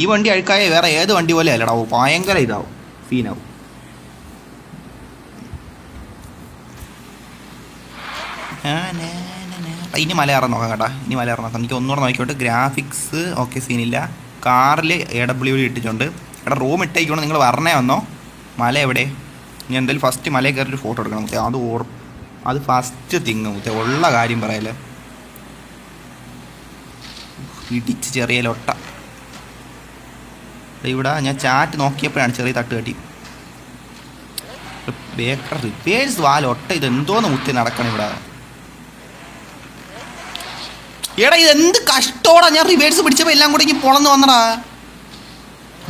ഈ വണ്ടി അഴുക്കായ വേറെ ഏത് വണ്ടി പോലെ അല്ലടാ ഭയങ്കര ഇതാവും ഫീനാവും. ഇനി മലയാളം നോക്കാം കേട്ടാ ഇനി മലയാളം നോക്കാം. എനിക്ക് ഒന്നുകൂടെ നോക്കിക്കോട്ടെ ഗ്രാഫിക്സ് ഓക്കെ സീനില്ല. കാറിൽ എ ഡബ്ല്യു ഇട്ടിട്ടുണ്ട്. എടാ റൂം ഇട്ടേക്കണം നിങ്ങൾ വരണേ വന്നോ. മല എവിടെ? ഞാൻ എന്തായാലും ഫസ്റ്റ് മലയിൽ ഒരു ഫോട്ടോ എടുക്കണം അത് ഓർ അത് ഫസ്റ്റ് തിങ്ങ് ഉള്ള കാര്യം പറയല്ലേ. ഇടിച്ച് ചെറിയ ലൊട്ട. ഇവിടെ ഞാൻ ചാറ്റ് നോക്കിയപ്പോഴാണ് ചെറിയ തട്ട് കെട്ടി. ബേക്കർ റിപ്പേഴ്സ് വാലൊട്ട ഇത് എന്തോന്ന് മുത്തി നടക്കണം ഇവിടെ. എടാ ഇത് എന്ത് കഷ്ടോടാ ഞാൻ റിവേഴ്സ് പിടിച്ചപ്പോൾ എല്ലാം കൂടെ ഇങ്ങനെ പൊളന്ന് വന്നടാ.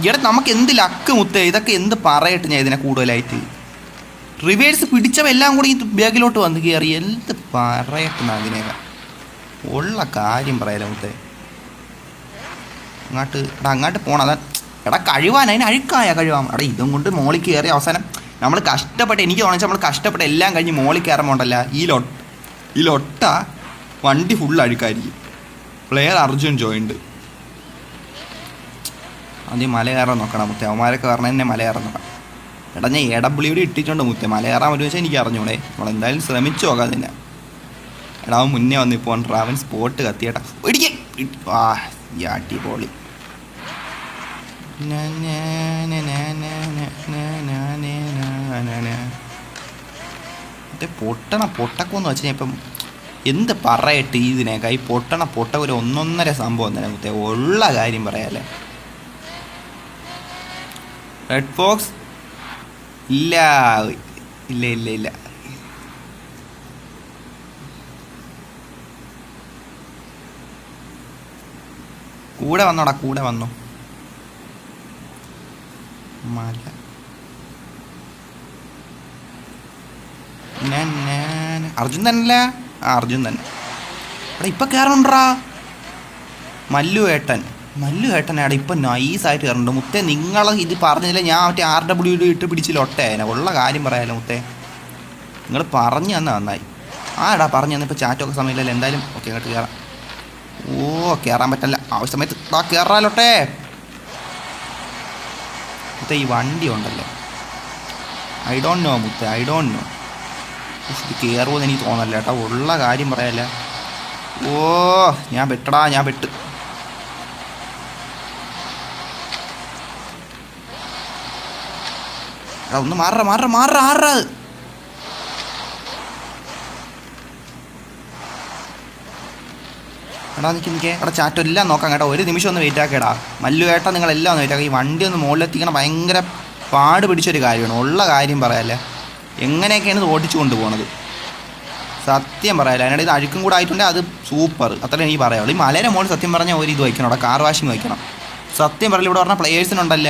എടാ നമുക്ക് എന്ത് ലക്ക് മുത്തേ ഇതൊക്കെ എന്ത് പറയട്ടെ ഞാൻ ഇതിനെ കൂടുതലായിട്ട്. റിവേഴ്സ് പിടിച്ചപ്പോൾ എല്ലാം കൂടി ഈ ബാഗിലോട്ട് വന്ന് കയറി എന്ത് പറയട്ടെ അതിനെ ഉള്ള കാര്യം പറയാലോ മുത്തേ. അങ്ങോട്ട് അങ്ങോട്ട് പോണം അതാ എടാ കഴിവാൻ അതിന് അഴുക്കായ കഴിവാൻ. എടാ ഇതും കൊണ്ട് മോളിൽ കയറി അവസാനം നമ്മൾ കഷ്ടപ്പെട്ട് എനിക്ക് തോന്നിച്ചാൽ നമ്മൾ കഷ്ടപ്പെട്ട് എല്ലാം കഴിഞ്ഞ് മോളിൽ കയറുമ്പോണ്ടല്ല ഈ ലൊട്ട ഈ ലൊട്ട വണ്ടി ഫുൾ അഴുക്കായിരിക്കും. പ്ലെയർ അർജുൻ ജോയിൻഡ് ആദ്യം മല കയറാൻ നോക്കണം മുത്തേ. അവന്മാരൊക്കെ പറഞ്ഞ തന്നെ മല കയറാൻ നോക്കണം. എടാ ഞാൻ എ ഡബ്ല്യു ഇട്ടിട്ടുണ്ട് മുത്തേ. മല കയറാൻ പറ്റുമെന്ന് വെച്ചാൽ എനിക്ക് അറിഞ്ഞൂടെ. നമ്മളെന്തായാലും ശ്രമിച്ചു നോക്കാം തന്നെ എടാ മുന്നേ വന്നിപ്പോൾ ട്രാവൻ സ്പോട്ട് കത്തിയേട്ടാ. ഇടിക്കേ ഇടി- ആ ഈ അടിപൊളി. പൊട്ടണ പൊട്ടക്കെന്ന് വെച്ചാൽ ഇപ്പം എന്ത് പറയട്ടെ ഇതിനേക്കാ ഈ പൊട്ടണ പൊട്ട ഒരു ഒന്നൊന്നര സംഭവം തന്നെ മുത്തേ ഉള്ള കാര്യം പറയാല്ലേ റെഡ് ഫോക്സ് ഇല്ല ഇല്ല ഇല്ല ഇല്ല കൂടെ വന്നോടാ കൂടെ വന്നു മല. അർജുൻ തന്നല്ല അർജുൻ തന്നെ. എടാ ഇപ്പം കയറണ്ടാ മല്ലു ഏട്ടൻ. മല്ലു ഏട്ടനാടാ ഇപ്പം നൈസായിട്ട് കയറുന്നുണ്ട് മുത്തേ നിങ്ങൾ ഇത് പറഞ്ഞില്ല ഞാൻ മറ്റേ ആർ ഡബ്ല്യു ഇട്ട് പിടിച്ച് ലൊട്ടേനെ ഉള്ള കാര്യം പറയാലോ മുത്തേ. നിങ്ങൾ പറഞ്ഞു തന്നാ നന്നായി. ആ പറഞ്ഞു തന്നിപ്പോൾ ചാറ്റൊക്കെ സമയമില്ലല്ലോ. എന്തായാലും ഓക്കെ അങ്ങോട്ട് കയറാം ഓ കയറാൻ പറ്റില്ല ആവശ്യ സമയത്ത് കയറാലോട്ടെ മുത്തേ ഈ വണ്ടി ഉണ്ടല്ലോ. ഐ ഡോണ്ട് നോ മുത്തേ ഐ ഡോണ്ട് നോ ഇത് കയറുമെന്ന് എനിക്ക് തോന്നല്ല കേട്ടോ. ഉള്ള കാര്യം പറയല്ല. ഓ ഞാൻ പെട്ടടാ ഞാൻ പെട്ട്. ഒന്ന് മാറ മാറ മാറ ആറ എടാ നിൽക്കി നിൽക്കേ ചാറ്റം എല്ലാം നോക്കാം കേട്ടോ. ഒരു നിമിഷം ഒന്ന് വെയിറ്റ് ആക്കേടാ മല്ലു ഏട്ടാ നിങ്ങളെല്ലാം ഒന്ന് വെയിറ്റ് ആക്കാം. ഈ വണ്ടി ഒന്ന് മുകളിലെത്തിക്കണം ഭയങ്കര പാട് പിടിച്ചൊരു കാര്യമാണ്. ഉള്ള കാര്യം പറയാല്ലേ. എങ്ങനെയൊക്കെയാണ് ഇത് ഓടിച്ചു കൊണ്ടുപോകുന്നത് സത്യം പറയാല്ല. അതിനിടയിൽ അഴുക്കും കൂടെ ആയിട്ടുണ്ടെങ്കിൽ അത് സൂപ്പർ അത്രേ എനിക്ക് പറയാവുള്ളൂ. ഈ മലയുടെ മോളിൽ സത്യം പറഞ്ഞാൽ ഒരു ഇത് വയ്ക്കണം അവിടെ കാർ വാഷിംഗ് വയ്ക്കണം. സത്യം പറയില്ല ഇവിടെ പറഞ്ഞ പ്ലേയേഴ്സിനുണ്ടല്ല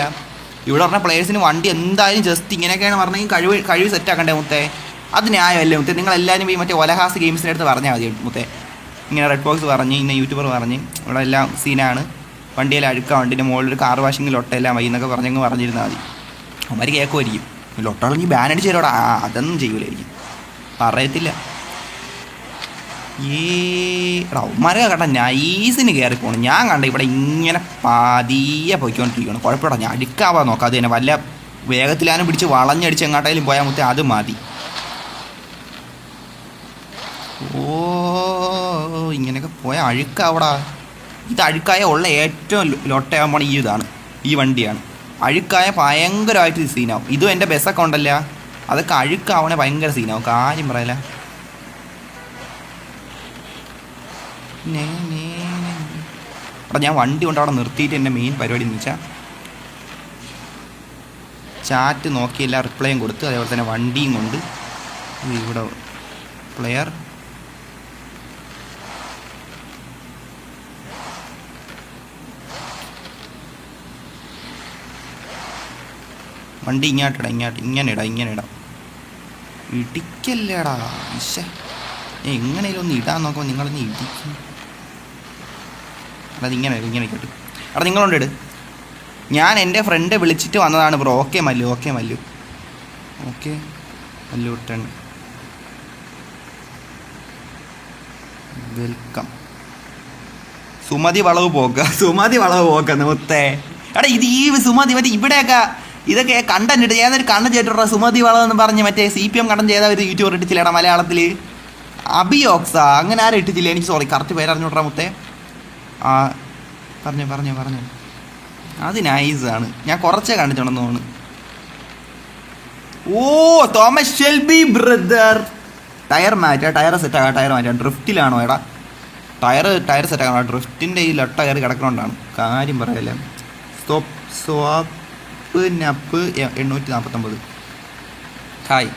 ഇവിടെ പറഞ്ഞ പ്ലേയേഴ്സിന് വണ്ടി എന്തായാലും ജസ്റ്റ് ഇങ്ങനെയൊക്കെയാണ് പറഞ്ഞെങ്കിൽ കഴിവ് കഴിവ് സെറ്റ് ആക്കണ്ടേ മുത്തേ? അത് ന്യായമല്ലേ മുത്തേ? നിങ്ങളെല്ലാവരും ഈ മറ്റേ ഒലഹാസ് ഗെയിംസിന്റെ അടുത്ത് പറഞ്ഞാൽ മതി മുത്തേ. ഇങ്ങനെ റെഡ് ബോക്സ് പറഞ്ഞ് ഇന്ന യൂട്യൂബർ പറഞ്ഞ് ഇവിടെ എല്ലാം സീനാണ് വണ്ടിയിൽ അഴുക്ക വണ്ടിന്റെ മുകളിൽ കാർ വാഷിംഗ് ഒട്ടയെല്ലാം വൈ എന്നൊക്കെ പറഞ്ഞങ്ങ് പറഞ്ഞിരുന്നാൽ മതി. അവന്മാർ കേൾക്കുമായിരിക്കും ലൊട്ടാളെങ്കിൽ ബാൻ അടിച്ച് തരോടാ അതൊന്നും ചെയ്യൂലായിരിക്കും. പറയത്തില്ല. ഏ റൗമാരെ കേട്ട നൈസിന് കയറി പോകണം ഞാൻ കണ്ട ഇവിടെ ഇങ്ങനെ പതിയെ പോയിക്കൊണ്ടിരിക്കണം കുഴപ്പമില്ല ഞാൻ അടുക്കാവാ നോക്കാം. അത് തന്നെ വല്ല വേഗത്തിലാനും പിടിച്ച് വളഞ്ഞടിച്ച് എങ്ങോട്ടേലും പോയാൽ മുത്തേ അത് മതി. ഓ. ഇങ്ങനെയൊക്കെ പോയ അഴുക്കാവടാ. ഇത് അഴുക്കായ ഉള്ള ഏറ്റവും ലൊട്ടയാൻ പോണ ഈ ഇതാണ്. ഈ വണ്ടിയാണ്. അഴുക്കായ ഭയങ്കരമായിട്ട് സീനാവും ഇതും എന്റെ ബസ്സൊക്കെ ഉണ്ടല്ല. അതൊക്കെ അഴുക്കാവണേ ഭയങ്കര സീനാവും കാര്യം പറയല. നേ. ഞാൻ വണ്ടി കൊണ്ട് അവിടെ നിർത്തിയിട്ട് എന്റെ മെയിൻ പരിപാടി എന്ന് വെച്ചാൽ ചാറ്റ് നോക്കിയില്ല റിപ്ലൈയും കൊടുത്ത് അതേപോലെ തന്നെ വണ്ടിയും കൊണ്ട് ഇവിടെ പ്ലെയർ വണ്ടി ഇങ്ങോട്ടിടാം ഇങ്ങോട്ട് ഇങ്ങനെ ഇടാം ഇങ്ങനെ ഇടാം ഇടിക്കല്ലേടാ ഇശ്ശേ എങ്ങനെയും ഒന്ന് ഇടാൻ നോക്കുമ്പോൾ നിങ്ങളൊന്ന് ഇടിക്കും. അത് ഇങ്ങനെ ഇട്, ഇങ്ങനെ കേട്ടു. അവിടെ നിങ്ങളുണ്ട് ഇട്. ഞാൻ എന്റെ ഫ്രണ്ട് വിളിച്ചിട്ട് വന്നതാണ് bro. Okay Mallu okay Mallu. Okay Mallu ഇട്ടുണ്ട് വെൽക്കം സുമതി വളവ് പോക്ക. സുമതി വളവ് പോക്ക മുത്തേ. എടാ ഇത് ഈ സുമതി മറ്റേ ഇവിടെയൊക്കെ ഇതൊക്കെ കണ്ടന്റ് ഏതൊരു കണ്ണ് ചെയ്തിട്ടുള്ള സുമതി വളമെന്ന് പറഞ്ഞ് മറ്റേ സി പി എം കണ്ടന്റ് ചെയ്ത ഒരു യൂട്യൂബർ ഇട്ടിച്ചില്ലേടാ മലയാളത്തിൽ അബിയോക്സ അങ്ങനെ ആരും ഇട്ടിച്ചില്ല എനിക്ക് സോറി കറക്റ്റ് പേര് അറിഞ്ഞോട്ടാ മുത്തേ. ആ പറഞ്ഞു പറഞ്ഞു പറഞ്ഞു. അത് നൈസാണ് ഞാൻ കുറച്ചേ കണ്ടിട്ടുണ്ടെന്ന് തോന്നുന്നു. ഓ തോമസ് ഷെൽബി ബ്രദർ. ടയർ മാറ്റുക ടയർ സെറ്റ് ആകാം ടയർ മാറ്റുക ഡ്രിഫ്റ്റിലാണോ എടാ? ടയർ ടയർ സെറ്റ് ആക്കണം ഡ്രിഫ്റ്റിന്റെ ഈ ലൊട്ട കയറി കിടക്കണോണ്ടാണ്. കാര്യം പറയല്ലേ. സ്റ്റോപ്പ് സ്വാപ്പ് നപ്പ് എണ്ണൂറ്റി നാൽപ്പത്തൊമ്പത് ഹായ്.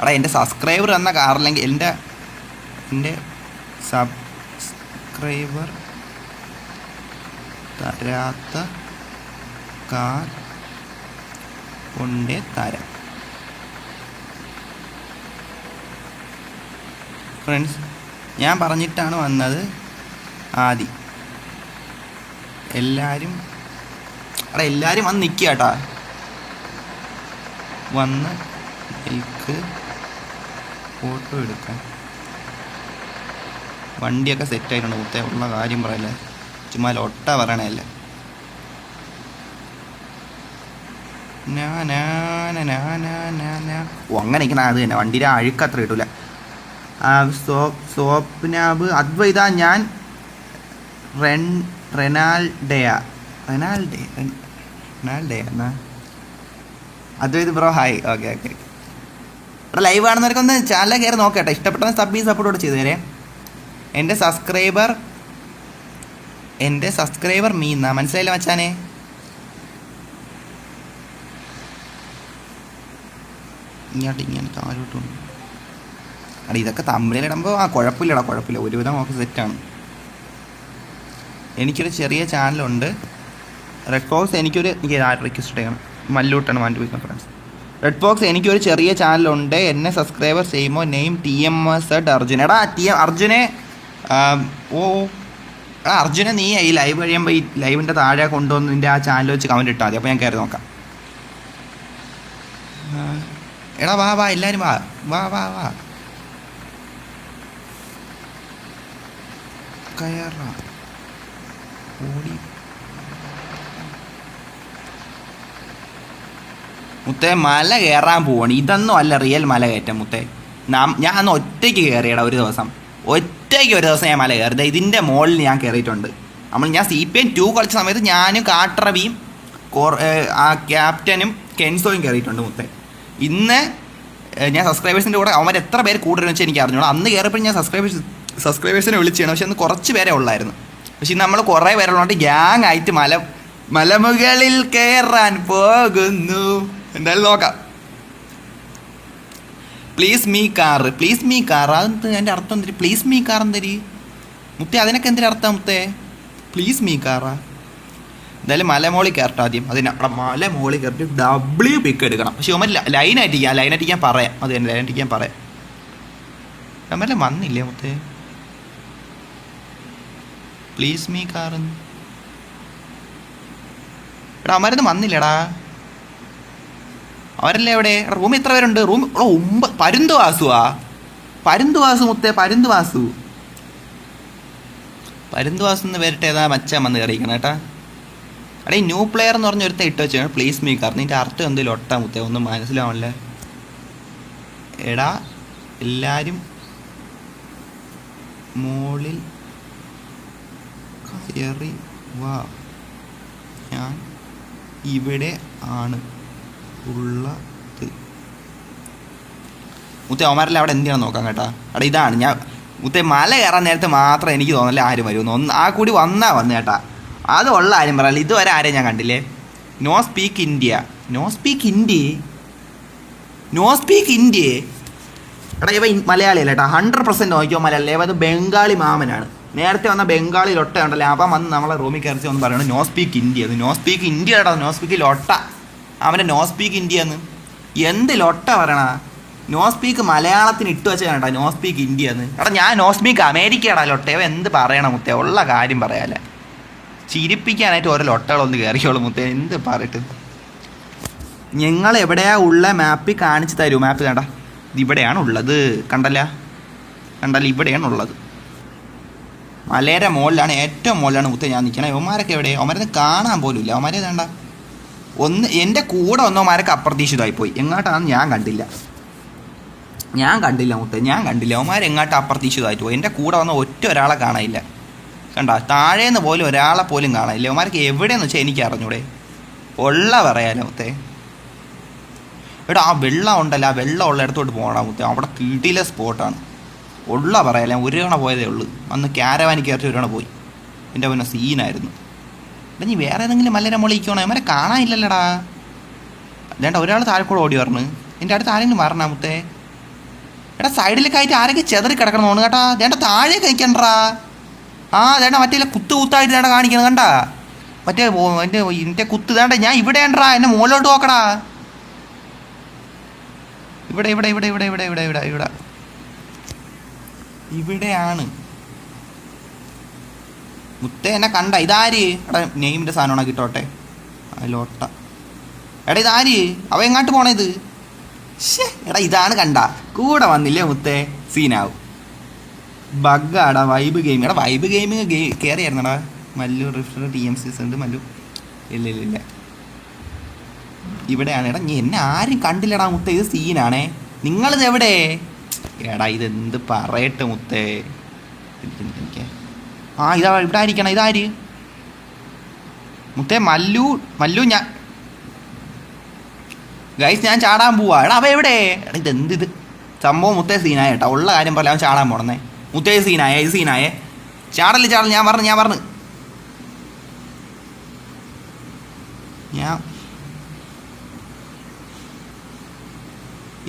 എടാ എന്റെ സബ്സ്ക്രൈബർ എന്ന കാറില്ലെങ്കിൽ എന്റെ എന്റെ സബ്സ്ക്രൈബർ തരാത്ത കാർ കൊണ്ടേ തരാം. ഫ്രണ്ട്സ് ഞാൻ പറഞ്ഞിട്ടാണ് വന്നത് ആദി. എല്ലാവരും എടാ എല്ലാവരും വന്ന് നിൽക്കുക കേട്ടാ. വന്ന് എനിക്ക് ഫോട്ടോ എടുക്കാം. വണ്ടിയൊക്കെ സെറ്റ് ആയിട്ടുണ്ട് മുത്തേ ഉള്ള കാര്യം പറയല്ലേ. ചുമ്മാ ലൊട്ട പറയണല്ലേ. ഓ അങ്ങനെ അത് തന്നെ. വണ്ടിയുടെ അഴുക്ക് അത്ര കിട്ടൂല. സോപ്നാബ്. അദ്വൈത ഞാൻ റെൻ റെനാൾഡയ. റെനാൾഡേ റെൻ- റെനാൾഡേ എന്നാ Advaith bro hi okay okay ഇവിടെ ലൈവ് കാണുന്നവർക്ക് ഒന്ന് ചാനൽ കയറി നോക്കട്ടെ ഇഷ്ടപ്പെട്ട സബ് സപ്പോർട്ട് കൂടെ ചെയ്തു തരേ എന്റെ സബ്സ്ക്രൈബർ എന്റെ സബ്സ്ക്രൈബർ മീന്നാ മനസ്സിലായില്ല മച്ചാനെ? ഇങ്ങോട്ട് ഇങ്ങനെ താഴോട്ടും അടി ഇതൊക്കെ തമ്മിലിടുമ്പോൾ ആ കുഴപ്പമില്ലടാ കുഴപ്പമില്ല. ഒരുവിധം ഒക്കെ സെറ്റാണ് എനിക്കൊരു ചെറിയ ചാനലുണ്ട് റെഡ് ബോക്സ് എനിക്കൊരു എനിക്ക് റിക്വസ്റ്റ് ചെയ്യണം മല്ലൂട്ടാണ് മാൻഡ് പോയി ഫ്രണ്ട്സ് റെഡ് ബോക്സ് എനിക്കൊരു ചെറിയ ചാനലുണ്ട് എന്നെ സബ്സ്ക്രൈബർ ചെയ്യുമ്പോൾ നെയിം ടി എം എസ് എഡ് അർജുന. എടാ ടി എം അർജുനെ ഓ ആ അർജുനെ നീ ഈ ലൈവ് കഴിയുമ്പോൾ ഈ ലൈവിന്റെ താഴെ കൊണ്ടുവന്ന് നിന്റെ ആ ചാനൽ വെച്ച് കമന്റ് ഇട്ടാൽ മതി. അപ്പോൾ ഞാൻ കയറി നോക്കാം. എടാ വാ വാ എല്ലാവരും വാ. വാ വാ വാ. കയറാം. ഓടി മുത്തേ മല കയറാൻ പോവാണ്. ഇതൊന്നും അല്ല റിയൽ മല കയറ്റം മുത്തേ. നാം ഞാൻ അന്ന് ഒറ്റയ്ക്ക് കയറിയടാ ഒരു ദിവസം. ഒറ്റയ്ക്ക് ഒരു ദിവസം ഞാൻ മല കയറിയത് ഇതിന്റെ മുകളിൽ ഞാൻ കയറിയിട്ടുണ്ട് നമ്മൾ ഞാൻ സി പി എൻ ടു കളിച്ച സമയത്ത് ഞാനും കാട്ടറബിയും കോർ- ആ ക്യാപ്റ്റനും കെൻസോയും കയറിയിട്ടുണ്ട് മുത്തേ. ഇന്ന് ഞാൻ സബ്സ്ക്രൈബേഴ്സിന്റെ കൂടെ അവന്മാർ എത്ര പേര് കൂടുതലെന്ന് വെച്ചാൽ എനിക്ക് അറിഞ്ഞോളൂ അന്ന് കയറിയപ്പോൾ ഞാൻ സബ്സ്ക്രൈബേഴ്സ് സബ്സ്ക്രൈബേഴ്സിനെ വിളിച്ചാണ്. പക്ഷെ അന്ന് കുറച്ച് പേരെ ഉള്ളായിരുന്നു. പക്ഷെ നമ്മൾ കുറേ പേരുള്ളതുകൊണ്ട് ഗ്യാങ് ആയിട്ട് മല മലമുകളിൽ കയറാൻ പോകുന്നു. എന്തായാലും നോക്കാം. Please me car please me car അത് എന്റെ അർത്ഥം എന്തരി? പ്ലീസ് മീ കാർ എന്തരി? മുത്തേ അതിനൊക്കെ എന്തിനാ അർത്ഥം മുത്തേ? പ്ലീസ് മീ കാറാ എന്തായാലും മലമോളി കയറട്ടെ ആദ്യം. അതിന് അവിടെ മലമോളി കയറിട്ട് ഡബ്ല്യു പിക്ക് എടുക്കണം. പക്ഷെ ഇവന്മാർ ലൈൻ ചെയ്യാം ലൈൻ ഞാൻ പറയാം. അത് തന്നെ ലൈൻ ഞാൻ പറയാം. ഇവന്മാരെല്ലാം വന്നില്ലേ മുത്തേ? പ്ലീസ് മീ കാർ എടാ അമരന്ന് വന്നില്ലടാ. അവരല്ലേ എവിടെ? റൂമിൽ എത്ര പേരുണ്ട്? റൂം ഒമ്പ പരുന്ത് വാസുവാ പരുന്ത് വാസു മുത്തേ പരുന്ത് വാസു പരുന്ത് വാസു എന്ന് പേരിട്ട് ഏതാ മച്ചാൻ വന്ന് കറിയിക്കണം കേട്ടാ. അടേ ന്യൂ പ്ലെയർ എന്ന് പറഞ്ഞ ഒരുത്ത ഇട്ട് വെച്ചാണ് പ്ലീസ് മീ കാരണം നിന്റെ അർത്ഥം എന്തെങ്കിലും ഒട്ടാ മുത്തേ. ഒന്നും മനസ്സിലാവണല്ലേ. എടാ എല്ലാരും മോളിൽ കയറി വാ. ഞാൻ ഇവിടെ ആണ്. ഉള്ളത് മുത്തേ അവന്മാരെല്ലാം അവിടെ എന്തിനാണ് നോക്കാം കേട്ടാ. അവിടെ ഇതാണ് ഞാൻ മുത്തേ മല കയറാൻ നേരത്തെ മാത്രം എനിക്ക് തോന്നില്ല ആരും വരുമെന്ന് ഒന്ന് ആ കൂടി വന്നാൽ വന്നു കേട്ടാ. അത് ഉള്ള ആരും പറയാനില്ല ഇതുവരെ ആരെയും ഞാൻ കണ്ടില്ലേ? No speak India. No speak India no speak India എടാ ഇവ മലയാളിയല്ല കേട്ടോ. ഹൺഡ്രഡ് പെർസെന്റ് നോക്കിയോ മലയാളി ഇവ അത് ബംഗാളി മാമനാണ്. നേരത്തെ വന്ന ബംഗാളി ലൊട്ട ഉണ്ടല്ലേ അവൻ വന്ന് നമ്മളെ റൂമിൽ കയറിച്ച് ഒന്ന് പറയണം no speak India. No speak India കേട്ടോ നോ സ്പീക്ക് ലൊട്ട. അവന്റെ നോ സ്പീക്ക് ഇന്ത്യ എന്ന് എന്ത് ലൊട്ട പറയണ? നോ സ്പീക്ക് മലയാളത്തിന് ഇട്ട് വെച്ച കേട്ടോ നോ സ്പീക്ക് ഇന്ത്യ എന്ന് എടാ ഞാൻ നോ സ്പീക്ക് അമേരിക്കയാടാ ലൊട്ട ഇവ എന്ത് പറയണം മുത്തേ? ഉള്ള കാര്യം പറയാല്ലേ. ചിരിപ്പിക്കാനായിട്ട് ഓരോ ലൊട്ടകളൊന്ന് കയറിയോളൂ മുത്തേ എന്ത് പറയട്ട്. ഞങ്ങൾ എവിടെയാ ഉള്ള മാപ്പ് കാണിച്ചു തരൂ മാപ്പ് കണ്ട? ഇതിവിടെയാണ് ഉള്ളത് കണ്ടല്ല? കണ്ടല്ല ഇവിടെയാണ് ഉള്ളത്. മലയുടെ മുകളിലാണ് ഏറ്റവും മുകളിലാണ് മുത്തേ ഞാൻ നിൽക്കണേ ഒമാരൊക്കെ എവിടെ അവന്മാരൊന്നും കാണാൻ പോലും ഇല്ല അവന്മാരെ വേണ്ട ഒന്ന് എന്റെ കൂടെ ഒന്നോമാരൊക്കെ അപ്രതീക്ഷിതമായി പോയി എങ്ങോട്ടാണെന്ന് ഞാൻ കണ്ടില്ല. ഞാൻ കണ്ടില്ല മുത്തേ ഞാൻ കണ്ടില്ല. അവന്മാർ എങ്ങോട്ട് അപ്രതീക്ഷിതമായിട്ട് പോയി എന്റെ കൂടെ വന്ന ഒറ്റ ഒരാളെ കാണാനില്ല. കണ്ട താഴേന്ന് പോലും ഒരാളെ പോലും കാണാനില്ല. അവന്മാർക്ക് എവിടെയെന്ന് വെച്ചാൽ എനിക്ക് അറിഞ്ഞൂടെ. ഉള്ള പറയാലോ മുത്തേ. എടാ ആ വെള്ളം ഉണ്ടല്ലോ ആ വെള്ളം ഉള്ള ഇടത്തോട്ട് പോകണം മുത്തേ? അവിടെ കിടിലെ സ്പോട്ടാണ്. ഉള്ള പറയാലേ ഒരു തവണ പോയതേ ഉള്ളൂ. അന്ന് ക്യാരവാനി കയറി ഒരു തവണ പോയി. എന്റെ പിന്നെ സീനായിരുന്നു എടാ നീ വേറെ ഏതെങ്കിലും മല്ലര മുളിക്കണോ അവരെ കാണാനില്ലല്ലടാ. വേണ്ട ഒരാൾ താഴെക്കൂടെ ഓടി വരണ്. എന്റെ അടുത്ത് ആരെങ്കിലും വരണം മുത്തേ? എടാ സൈഡിലൊക്കെ ആയിട്ട് ആരൊക്കെ ചെതറി കിടക്കണം തോന്നുന്നു കേട്ടാ. ദേണ്ട താഴെ കഴിക്കണ്ടാ ആ ദേണ്ട മറ്റേ കുത്ത് കുത്തായിട്ട് ദേണ്ട കാണിക്കണം കണ്ടാ? മറ്റേ എന്റെ എന്റെ കുത്ത് ദേണ്ട ഞാൻ ഇവിടെ ഉണ്ടാ എന്നെ മുകളിലോട്ട് നോക്കടാ. ഇവിടെ ഇവിടെ ഇവിടെ ഇവിടെ ഇവിടെ ഇവിടെ ഇവിടെ ഇവിടെ. ഇവിടെയാണ്. മുത്തേ എന്നെ കണ്ട ഇതാര്? എടാ നെയിമിന്റെ സാധനമാണ് കിട്ടോട്ടെ? ലോട്ട. എടാ ഇതാര്? അവ എങ്ങോട്ട് പോണത്? ഷേ എടാ ഇതാണ് കണ്ട. കൂടെ വന്നില്ലേ മുത്തേ? സീനാവും. ബഗ്ഗാടാ വൈബ് ഗെയിം എടാ വൈബ് ഗെയിമിങ് ഗെയിം കയറിയായിരുന്നടാ മല്ലു റിഫ്റ്റർ ടി എം സീസ് ഉണ്ട് മല്ലു. ഇല്ല ഇല്ല ഇല്ല. ഇവിടെയാണ്. എടാ എന്നെ ആരും കണ്ടില്ലടാ മുത്തേ ഇത് സീനാണേ. നിങ്ങളിത് എവിടെ? എടാ ഇതെന്ത് പറയട്ടെ മുത്തേ? ആ ഇതാ ഇവിടെ ആയിരിക്കണം. ഇതാര് മുത്തേ മല്ലു മല്ലു ഞാൻ ഗൈസ് ഞാൻ ചാടാൻ പോവാ. എടാ അവ എവിടെ? എടാ ഇതെന്ത് ഇത്? സംഭവം മുത്തേ സീനായ കേട്ടോ. ഉള്ള കാര്യം പറയാൻ അവൻ ചാടാൻ പോണേ മുത്തേ സീനായ ഇത് സീനായേ. ചാടൽ ചാടൽ ഞാൻ പറഞ്ഞു ഞാൻ പറഞ്ഞു. ഞാൻ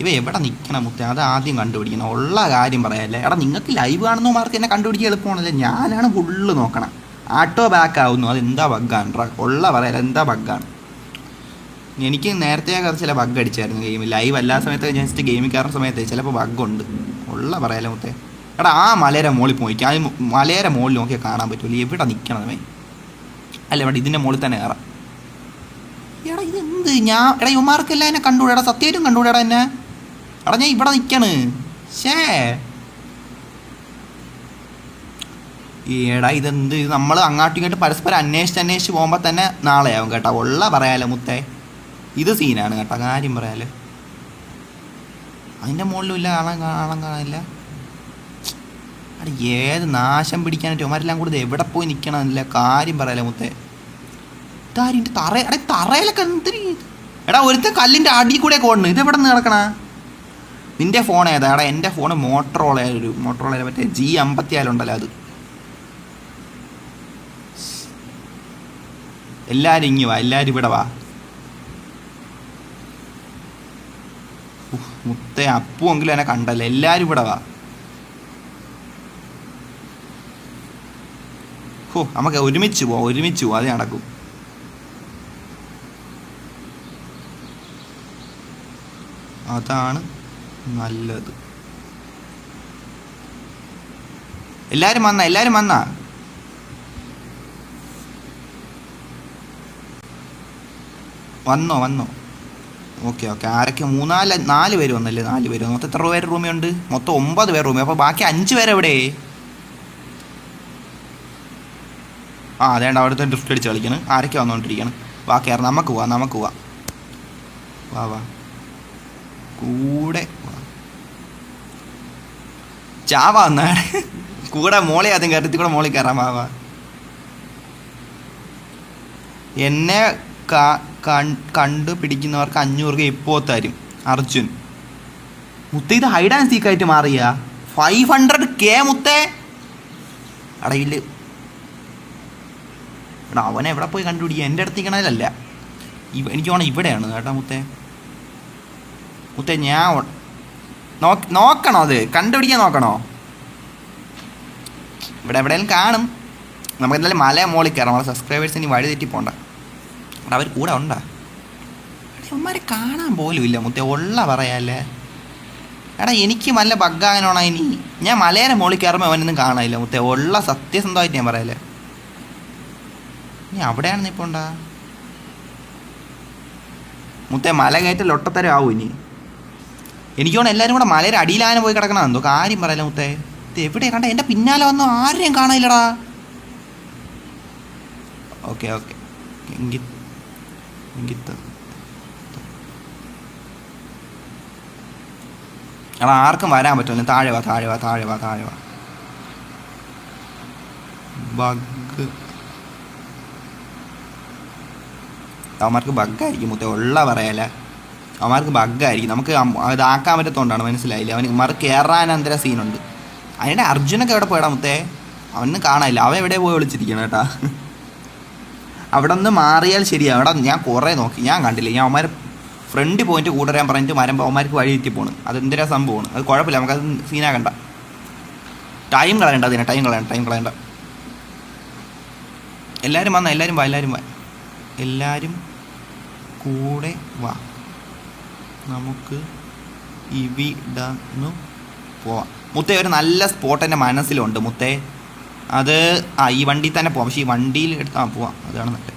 ഇവ എവിടെ നിൽക്കണം മുത്തേ? അത് ആദ്യം കണ്ടുപിടിക്കണം. ഉള്ള കാര്യം പറയാല്ലേ. എടാ നിങ്ങൾക്ക് ലൈവ് കാണുന്നവർക്ക് എന്നെ കണ്ടുപിടിക്കാൻ എളുപ്പമാണല്ലേ. ഞാനാണ് ഫുള്ള് നോക്കണം. ആട്ടോ ബാക്ക് ആവുന്നു. അതെന്താ ബഗ്ഗാണ് ഉള്ള പറയാല്ല എന്താ ബഗ്ഗാണ് എനിക്ക് നേരത്തെ ചില ബഗ് അടിച്ചായിരുന്നു ഗെയിം ലൈവ് അല്ലാത്ത സമയത്ത് ജസ്റ്റ് ഗെയിമിൽ കയറുന്ന സമയത്ത് ചിലപ്പോൾ ബഗ്ഗുണ്ട് ഉള്ള പറയാലോ മുത്തേ. എടാ ആ മലയുടെ മുകളിൽ പോയി ആ മലയുടെ മുകളിൽ നോക്കിയാൽ കാണാൻ പറ്റുമല്ലോ എവിടെ നിൽക്കണമേ അല്ല ഇവിടെ ഇതിന്റെ മുകളിൽ തന്നെ കയറാം എടാ ഇതെന്ത്? ഞാൻ എടാ യുമാർക്കെല്ലാം എന്നെ കണ്ടുകൂടാ? സത്യമായിട്ടും കണ്ടുകൂടാ എന്നെ? എടാ ഞാൻ ഇവിടെ നിൽക്കാണ് ഷേ ഏടാ ഇതെന്ത്? ഇത് നമ്മൾ അങ്ങോട്ടും ഇങ്ങോട്ടും പരസ്പരം അന്വേഷിച്ച് അന്വേഷിച്ച് പോകുമ്പോൾ തന്നെ നാളെയാവും കേട്ടോ. ഉള്ള പറയാലോ മുത്തേ. ഇത് സീനാണ് കേട്ടോ കാര്യം പറയാലോ. അതിന്റെ മുകളിലും ഇല്ല കാണാൻ കാണാനില്ല. അവിടെ ഏത് നാശം പിടിക്കാനായിട്ട് ഇവന്മാരെല്ലാം കൂടുതൽ എവിടെ പോയി നിൽക്കണമെന്നില്ല കാര്യം പറയാലോ മുത്തേ. ഇതാരും എന്റെ തറ എടാ തറയിലൊക്കെ എന്തിരി എടാ ഒരുത്ത കല്ലിന്റെ അടി കൂടെ ഓടണ് ഇത് എവിടെ നിന്ന് കിടക്കണ നിന്റെ ഫോൺ ഏതാ? എടാ എന്റെ ഫോൺ മോട്ടറോള ഒരു മോട്ടറോള മറ്റേ ജി അമ്പത്തി അമ്പത്തിയാലുണ്ടല്ലോ അത്. എല്ലാവരും ഇങ്ങി വാ എല്ലാവരും ഇവിടെ വാ. മുത്തേ അപ്പുവെങ്കിലും എന്നെ കണ്ടല്ല. എല്ലാവരും ഇവിടെ വാ. ഹോ നമുക്ക് ഒരുമിച്ച് പോവാം ഒരുമിച്ച് പോവാം. അത് നടക്കും. അതാണ് നല്ലത്. എല്ലാരും വന്ന എല്ലാരും വന്ന. വന്നോ വന്നോ. Okay okay. ആരൊക്കെ? മൂന്നാൽ നാല് പേര് വന്നല്ലേ? നാല് പേര്. മൊത്തം എത്ര പേര് റൂമിയുണ്ട് മൊത്തം ഒമ്പത് പേര് റൂമി അപ്പോൾ ബാക്കി അഞ്ച് പേര് എവിടെ? ആ അതേണ്ട. അവിടുത്തെ ഡ്രിഫ്റ്റ് അടിച്ച് കളിക്കണം. ആരൊക്കെ വന്നുകൊണ്ടിരിക്കണം ബാക്കി കയറാം നമുക്ക് പോവാം നമുക്ക് പോവാം. വാ വാ. കൂടെ. ചാവ എന്നാണ്. കൂടെ മോളെ ആദ്യം കയറത്തി കൂടെ മോളിൽ കയറാം വാ വാ. എന്നെ കണ്ടുപിടിക്കുന്നവർക്ക് കണ്ടു പിടിക്കുന്നവർക്ക് അഞ്ഞൂറ് രൂപ ഇപ്പോൾ തരും അർജുൻ. മുത്ത ഇത് ഹൈഡ് ആൻഡ് സീക്ക് ആയിട്ട് മാറിയ? ഫൈവ് ഹൺഡ്രഡ് കെ മുത്തേ. അടയിൽ എടാ അവനെ എവിടെ പോയി കണ്ടുപിടിക്കുക എന്റെ അടുത്ത് നിൽക്കണതിലല്ല എനിക്ക് വേണം ഇവിടെയാണ് കേട്ടോ മുത്തേ. മുത്തേ ഞാൻ നോക്കണോ അത്? കണ്ടുപിടിക്കാൻ നോക്കണോ? ഇവിടെ എവിടെയെങ്കിലും കാണും. നമുക്ക് എന്തായാലും മല മോളിൽ കയറാം. നമ്മളെ സബ്സ്ക്രൈബേഴ്സ് ഇനി വഴി തെറ്റി പോണ്ട. അവിടെ അവർ കൂടെ ഉണ്ടാ? അമ്മമാരെ കാണാൻ പോലും ഇല്ല. മുത്തേ ഉള്ള പറയാല്ലേ? എടാ എനിക്ക് നല്ല ബഗ്ഗാകാനോണ ഇനി. ഞാൻ മലയുടെ മോളിൽ കയറുമ്പോൾ അവനൊന്നും കാണാനില്ല. മുത്തേ ഉള്ള സത്യസന്ധമായിട്ട് ഞാൻ പറയാല്ലേ? നീ അവിടെയാണ് നീ മുത്തേ മല കയറ്റൽ ഒട്ടത്തരം ആവും ഇനി. എനിക്ക് തോന്നുന്നു എല്ലാവരും കൂടെ മലയുടെ അടിയിലാനും പോയി കിടക്കണം എന്തോ കാര്യം പറയല മുത്തേ? ഇത് എവിടെ കണ്ട എന്റെ പിന്നാലെ വന്നു ആരെയും കാണാനില്ലടാ. Okay okay. എടാ ആർക്കും വരാൻ പറ്റില്ല. താഴെ വാ താഴെ വാ താഴെ വാ താഴെ വാ. ബഗ്. അവന്മാർക്ക് ബഗ്ഗായിരിക്കും മുത്തേ ഉള്ള പറയല അവന്മാർക്ക് ബഗ്ഗായിരിക്കും. നമുക്ക് ഇതാക്കാൻ പറ്റത്തോണ്ടാണ് മനസ്സിലായില്ല? അവന് ഇമാർ കയറാൻ അന്തര സീനുണ്ട്. അതിന്റെ അർജുനൊക്കെ എവിടെ പോയടാ മുത്തേ? അവന് കാണാനില്ല. അവൻ എവിടെ പോയി വിളിച്ചിരിക്കണം കേട്ടാ? അവിടെ നിന്ന് മാറിയാൽ ശരിയാ. അവിടെ ഞാൻ കുറേ നോക്കി. ഞാൻ കണ്ടില്ല? ഞാൻ അവന്മാർ ഫ്രണ്ട് പോയിന്റ് കൂടരാൻ പറഞ്ഞിട്ട് മരം അവന്മാർക്ക് വഴി തെറ്റി പോണ്. അത് എന്തിനാ സംഭവമാണ് അത് കുഴപ്പമില്ല. നമുക്കത് സീനാകണ്ട ടൈം കളയണ്ട അതിനെ. ടൈം കളയണ്ട. ടൈം കളയണ്ട. എല്ലാവരും വന്ന? എല്ലാവരും വാ. എല്ലാവരും വാ. എല്ലാവരും കൂടെ വാ. നമുക്ക് ഇവിടന്നു പോവാം. മുത്തേ ഒരു നല്ല സ്പോട്ട് എന്റെ മനസ്സിലുണ്ട് മുത്തേ. അത് ആ ഈ വണ്ടിയിൽ തന്നെ പോവാം. പക്ഷേ ഈ വണ്ടിയിൽ എടുത്ത് ആ പോവാം. അതാണ് നല്ലത്.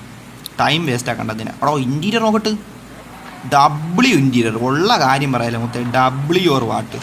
ടൈം വേസ്റ്റ് ആക്കണ്ട അതിനെ. അടോ ഇന്റീരിയർ നോക്കട്ട്. ഡബ്ല്യു ഇന്റീരിയർ ഉള്ള കാര്യം പറയാലോ മുത്തേ. W or what